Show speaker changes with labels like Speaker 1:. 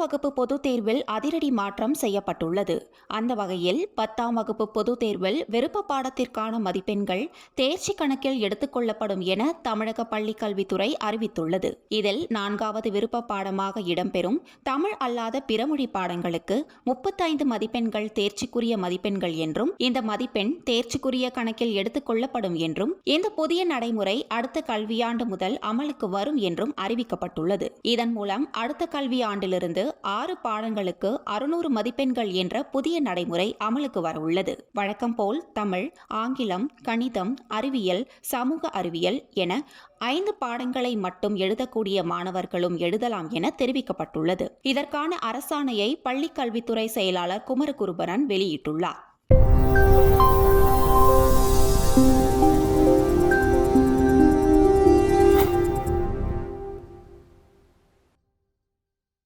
Speaker 1: வகுப்பு பொதுத் தேர்வில் அதிரடி மாற்றம் செய்யப்பட்டுள்ளது. அந்த வகையில் பத்தாம் வகுப்பு பொதுத் தேர்வில் விருப்ப பாடத்திற்கான மதிப்பெண்கள் தேர்ச்சி கணக்கில் எடுத்துக்கொள்ளப்படும் என தமிழக பள்ளிக் கல்வித்துறை அறிவித்துள்ளது. இதில் நான்காவது விருப்ப பாடமாக இடம்பெறும் தமிழ் அல்லாத பிறமொழி பாடங்களுக்கு முப்பத்தைந்து மதிப்பெண்கள் தேர்ச்சிக்குரிய மதிப்பெண்கள் என்றும் இந்த மதிப்பெண் தேர்ச்சிக்குரிய கணக்கில் எடுத்துக்கொள்ளப்படும் என்றும் இந்த புதிய நடைமுறை அடுத்த கல்வியாண்டு முதல் அமலுக்கு வரும் என்றும் அறிவிக்கப்பட்டுள்ளது. இதன் மூலம் அடுத்த கல்வியாண்டிலிருந்து ஆறு பாடங்களுக்கு அறுநூறு மதிப்பெண்கள் என்ற புதிய நடைமுறை அமலுக்கு வரவுள்ளது. வழக்கம் போல் தமிழ் ஆங்கிலம் கணிதம் அறிவியல் சமூக அறிவியல் என ஐந்து பாடங்களை மட்டும் எழுதக்கூடிய மாணவர்களும் எழுதலாம் என தெரிவிக்கப்பட்டுள்ளது. இதற்கான அரசாணையை பள்ளிக்கல்வித்துறை செயலாளர் குமரகுருபரன் வெளியிட்டுள்ளார்.